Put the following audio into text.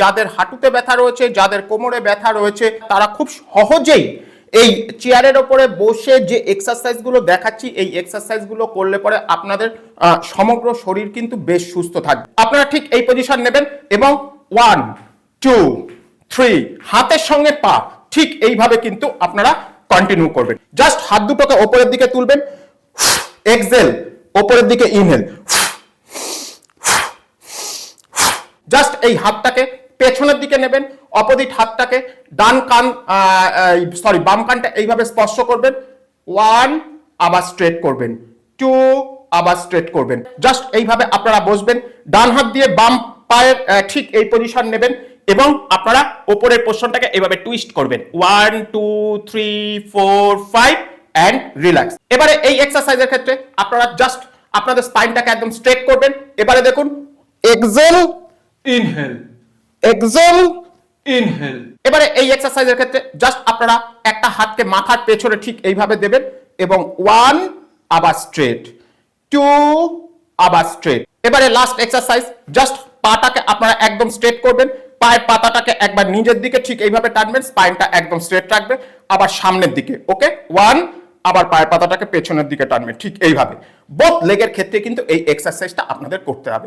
যাদের হাঁটুতে ব্যথা রয়েছে, যাদের কোমরে ব্যথা রয়েছে, তারা খুব সহজেই এই চেয়ারের ওপরে বসে যে এক্সারসাইজগুলো দেখাচ্ছি, এই এক্সারসাইজগুলো করলে পরে আপনাদের সমগ্র শরীর কিন্তু বেশ সুস্থ থাকবে। আপনারা ঠিক এই পজিশন নেবেন এবং ওয়ান টু থ্রি হাতের সঙ্গে পা, ঠিক এইভাবে কিন্তু আপনারা কন্টিনিউ করবেন। জাস্ট হাত দুটোকে ওপরের দিকে তুলবেন। এক্সেল ওপরের দিকে ইনহেল জাস্ট এই হাতটাকে পেছনের দিকে নেবেন, অপোজিট হাতটাকে ডান কান সরি বাম কানটা এইভাবে স্পর্শ করবেন। ওয়ান আবার স্ট্রেট করবেন। টু আবার স্ট্রেট করবেন। জাস্ট এইভাবে আপনারা বসবেন। ডান হাত দিয়ে বাম পায়ের ঠিক এই পজিশন নেবেন এবং আপনারা ওপরের পোর্শনটাকে এইভাবে টুইস্ট করবেন। One two three four five and relax এবারে এই এক্সারসাইজের ক্ষেত্রে আপনারা জাস্ট আপনাদের স্পাইনটাকে একদম স্ট্রেট করবেন। এবারে দেখুন এক্সেল ইনহেল এক্সেল ইনহেল এবারে এই এক্সারসাইজের ক্ষেত্রে জাস্ট আপনারা একটা হাতকে মাথার পেছনে ঠিক এইভাবে দেবেন এবং ওয়ান আবার স্ট্রেট টু আবার স্ট্রেট এবারে লাস্ট এক্সারসাইজ জাস্ট পাটাকে আপনারা একদম স্ট্রেট করবেন। পায়ের পাতাটাকে একবার নিজের দিকে ঠিক এইভাবে টানবেন স্পাইনটা একদম স্ট্রেট রাখবে। আবার সামনের দিকে ওকে ওয়ান আবার পায়ের পাতাটাকে পেছনের দিকে টানবেন ঠিক এইভাবে। বোথ লেগের ক্ষেত্রে কিন্তু এই এক্সারসাইজটা আপনাদের করতে হবে।